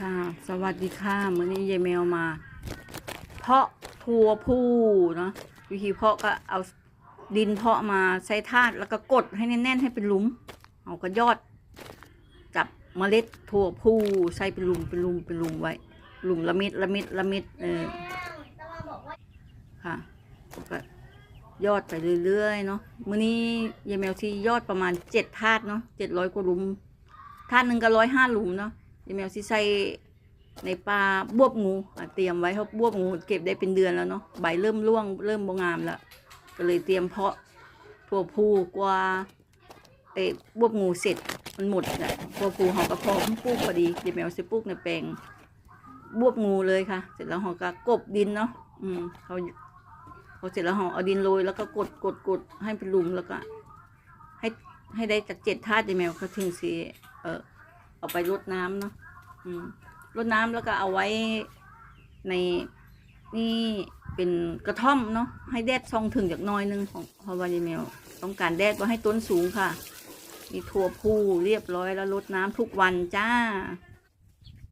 ค่ะ สวัสดีค่ะมื้อนี้ยายแมวมา เพาะทัวผู้เนาะวิธีเพาะก็เอาดินเพาะมาใส่ธาตุแล้วก็กดให้แน่นๆให้เป็นหลุม เอาก็ยอดจับเมล็ดถั่วผู้ใส่เป็นหลุมเป็นหลุมเป็นหลุมไว้หลุมละมิดละมิดละมิดเออค่ะก็ยอดไปเรื่อยๆเนาะมื้อนี้ยายแมวที่ยอดประมาณเจ็ดธาตุเนาะเจ็ดร้อยกว่าหลุมธาตุหนึ่งก็ร้อยห้าหลุมเนาะ ยายแมวที่ใส่ในปลาบวบงูเตรียมไว้เพราะบวบงูเก็บได้เป็นเดือนแล้วเนาะใบเริ่มร่วงเริ่มบงามแล้วก็เลยเตรียมเพาะถั่วพูกว่าเอ้บวบงูเสร็จมันหมดแหละถั่วพูเขาก็พร้อมปลูกพอดีเดี๋ยวแมวจะปลูกในแปลงบวบงูเลยค่ะ เสร็จแล้วเขาก็กบดินเนาะอืมเขาเขาเสร็จแล้วเขาเอาดินโรยแล้วก็กดกดกดให้เป็นหลุมแล้วก็ ให้ให้ได้จากเจ็ดธาตุเดี๋ยวแมวเขาถึงสีเออ เอาไปรดน้ำเนาะรดน้ำแล้วก็เอาไว้ในนี่เป็นกระท่อมเนาะให้แดดส่องถึงจากน้อยหนึงของฮาวายเมลต้องการแดดว่าให้ต้นสูงค่ะ มีถั่วพูเรียบร้อยแล้วรดน้ำทุกวันจ้า